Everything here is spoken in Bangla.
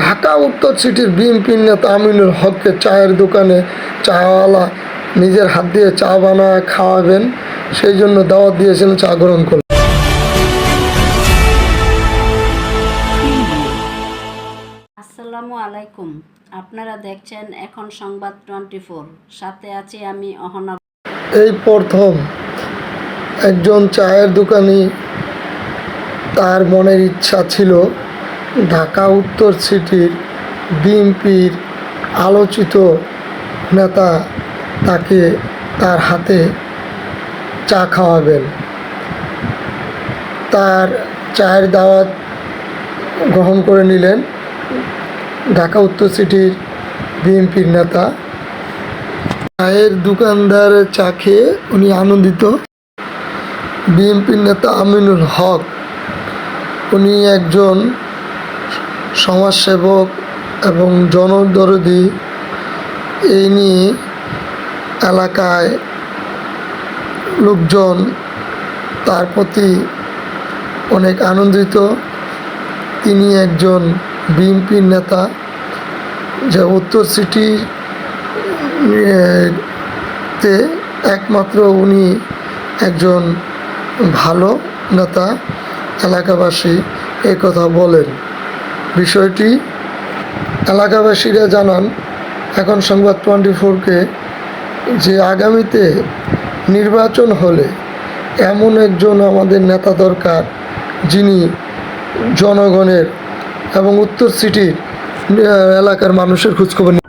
ঢাকা উত্তর সিটির বিএনপির নেতা আমিনুল হককে চায়ের দোকানে চাওয়ালা নিজের হাত দিয়ে চা বানায় খাওয়াবেন সেই জন্য দাওয়াত দিয়েছিলেন চা গ্রহণ করলেন। আসসালামু আলাইকুম। আপনারা দেখছেন এখন সংবাদ টোয়েন্টি ফোর। সাথে আছি আমি অহনা। এই প্রথম একজন চায়ের দোকানি তার মনের ইচ্ছা ছিল ঢাকা উত্তর সিটির বিএনপির আলোচিত নেতা তাকে তার হাতে চা খাওয়াবেন। তার চায়ের দাওয়াত গ্রহণ করে নিলেন ঢাকা উত্তর সিটির বিএনপির নেতা। চায়ের দোকানদারের চা খেয়ে উনি আনন্দিত। বিএনপির নেতা আমিনুল হক, উনি একজন সমাজসেবক এবং জনদরদি এই নিয়ে এলাকায় লোকজন তার প্রতি অনেক আনন্দিত। তিনি একজন বিএনপির নেতা যে উত্তর সিটি তে একমাত্র উনি একজন ভালো নেতা। এলাকাবাসী এই কথা বলেন। বিষয়টি এলাকাবাসীরা জানান, এখন সংবাদ টোয়েন্টি ফোরকে যে আগামীতে নির্বাচন হলে এমন একজন আমাদের নেতা দরকার যিনি জনগণের এবং উত্তর সিটির এলাকার মানুষের খোঁজখবর